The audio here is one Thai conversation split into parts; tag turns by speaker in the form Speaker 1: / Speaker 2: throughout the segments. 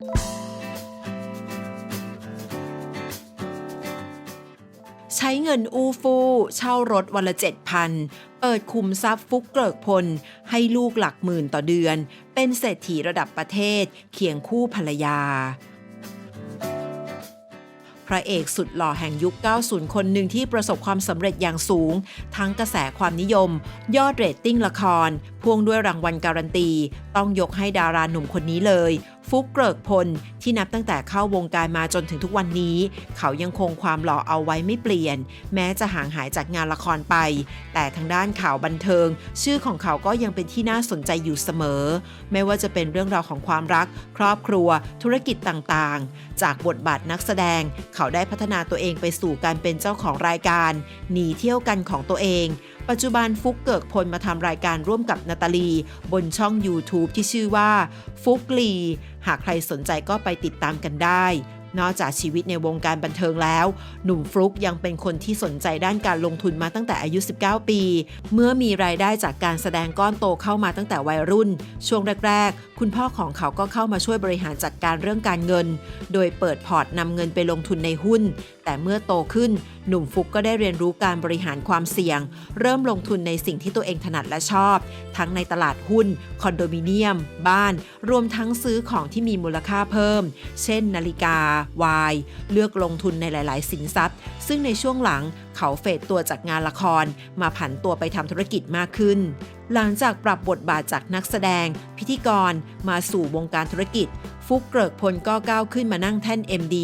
Speaker 1: ใช้เงินอู้ฟู่เช่ารถวันละเจ็ดพันเปิดคุมทรัพย์ฟุกเกิกพล ให้ลูกหลักหมื่นต่อเดือน เป็นเศรษฐีระดับประเทศ เคียงคู่ภรรยา พระเอกสุดหล่อแห่งยุค 90 คนหนึ่งที่ประสบความสำเร็จอย่างสูง ทั้งกระแสความนิยม ยอดเรตติ้งละคร พ่วงด้วยรางวัลการันตี ต้องยกให้ดาราหนุ่มคนนี้เลย ฟุกเกริกพลที่นับตั้งแต่เข้าวงการมาจนถึงทุกวันนี้ เขายังคงความหล่อเอาไว้ไม่เปลี่ยน แม้จะห่างหายจากงานละครไป แต่ทางด้านข่าวบันเทิง ชื่อของเขาก็ยังเป็นที่น่าสนใจอยู่เสมอ ไม่ว่าจะเป็นเรื่องราวของความรัก ครอบครัว ธุรกิจต่างๆ จากบทบาทนักแสดง เขาได้พัฒนาตัวเองไปสู่การเป็นเจ้าของรายการ หนีเที่ยวกันของตัวเอง ปัจจุบันฟุกเกิกพลมาทำรายการร่วมกับนาตาลี บนช่อง YouTube ที่ชื่อว่าฟุกลี หากใครสนใจก็ไปติดตามกันได้ นอกจากชีวิตในวงการบันเทิงแล้ว หนุ่มฟลุกยังเป็นคนที่สนใจด้านการลงทุนมาตั้งแต่อายุ 19 ปี เมื่อมีรายได้จากการแสดงก้อนโตเข้ามาตั้งแต่วัยรุ่น ช่วงแรก ๆ คุณพ่อของเขาก็เข้ามาช่วยบริหารจัดการเรื่องการเงิน โดยเปิดพอร์ตนำเงินไปลงทุนในหุ้น แต่เมื่อโตขึ้น หนุ่มฟุกก็ได้เรียนรู้การบริหารความเสี่ยง เริ่มลงทุนในสิ่งที่ตัวเองถนัดและชอบ ทั้งในตลาดหุ้น คอนโดมิเนียม บ้าน รวมทั้งซื้อของที่มีมูลค่าเพิ่ม เช่น นาฬิกา วาย เลือกลงทุนในหลาย ๆ สินทรัพย์ ซึ่งในช่วงหลังเขาเฟดตัวจากงานละคร มาผันตัวไปทำธุรกิจมากขึ้น หลังจากปรับบทบาทจากนักแสดง พิธีกร มาสู่วงการธุรกิจ ฟุกเกริกพลก็ก้าวขึ้นมานั่งแท่น MD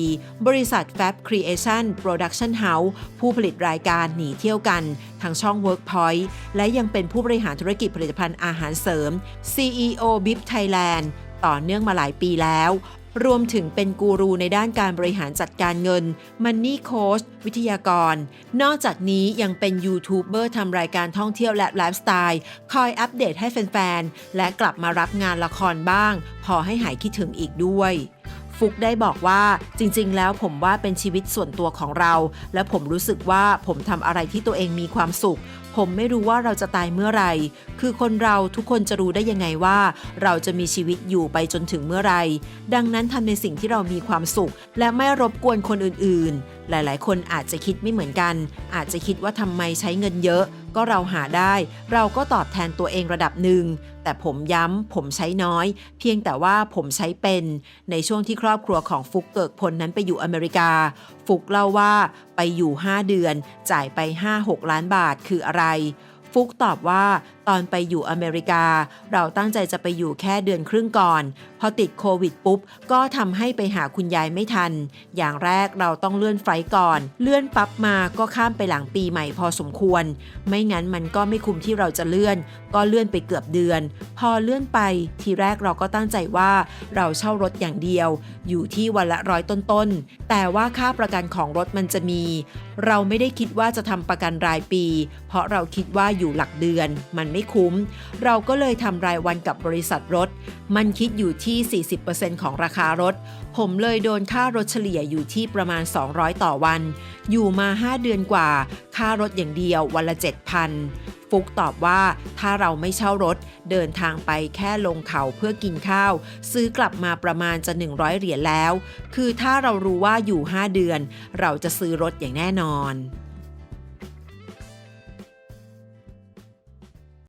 Speaker 1: บริษัท Fab Creation Production House ผู้ผลิตรายการหนีเที่ยวกัน ทางช่อง Workpoint และยังเป็นผู้บริหารธุรกิจผลิตภัณฑ์อาหารเสริม CEO BIP Thailand ต่อเนื่องมาหลายปีแล้ว รวมถึงเป็นกูรูในด้านการบริหารจัดการเงิน Money Coach วิทยากร นอกจากนี้ยังเป็นยูทูบเบอร์ทำรายการท่องเที่ยวและไลฟ์สไตล์ คอยอัปเดตให้แฟนๆ และกลับมารับงานละครบ้าง พอให้หายคิดถึงอีกด้วยฟุกได้บอกว่าจริงๆ แล้วผมว่าเป็นชีวิตส่วนตัวของเรา และผมรู้สึกว่าผมทำอะไรที่ตัวเองมีความสุข ผมไม่รู้ว่าเราจะตายเมื่อไหร่ คือคนเราทุกคนจะรู้ได้ยังไงว่า เราจะมีชีวิตอยู่ไปจนถึงเมื่อไหร่ ดังนั้นทำในสิ่งที่เรามีความสุข และไม่รบกวนคนอื่นๆ หลายๆ คนอาจจะคิดไม่เหมือนกัน อาจจะคิดว่าทำไมใช้เงินเยอะ ก็เราหาได้ เราก็ตอบแทนตัวเองระดับหนึ่ง แต่ผมย้ำผมใช้น้อย เพียงแต่ว่าผมใช้เป็น ในช่วงที่ครอบครัวของฟุกเกิกพลนั้นไปอยู่อเมริกา ฟุกเล่าว่า ไปอยู่ 5 เดือน จ่ายไป 5-6 ล้านบาทคืออะไร ฟุกตอบว่า ตอนไปอยู่อเมริกา เราตั้งใจจะไปอยู่แค่เดือนครึ่งก่อน พอติดโควิดปุ๊บ ก็ทำให้ไปหาคุณยายไม่ทัน อย่างแรกเราต้องเลื่อนไฟล์ก่อน เลื่อนปั๊บมาก็ข้ามไปหลังปีใหม่พอสมควร ไม่งั้นมันก็ไม่คุ้มที่เราจะเลื่อน ก็เลื่อนไปเกือบเดือน พอเลื่อนไป ทีแรกเราก็ตั้งใจว่าเราเช่ารถอย่างเดียว อยู่ที่วันละร้อยต้นๆ แต่ว่าค่าประกันของรถมันจะมี เราไม่ได้คิดว่าจะทำประกันรายปี เพราะเราคิดว่าอยู่หลักเดือน มันไม่คุ้ม เราก็เลยทำรายวันกับบริษัทรถ มันคิดอยู่ที่ 40%ของราคารถ ผมเลยโดนค่ารถเฉลี่ยอยู่ที่ประมาณ 200 ต่อวัน อยู่มา 5 เดือนกว่า ค่ารถอย่างเดียววันละ 7,000 ฟุกตอบว่าถ้าเราไม่เช่ารถ เดินทางไปแค่ลงเขาเพื่อกินข้าว ซื้อกลับมาประมาณจะ 100 เหรียญแล้ว คือถ้าเรารู้ว่าอยู่ 5 เดือน เราจะซื้อรถอย่างแน่นอน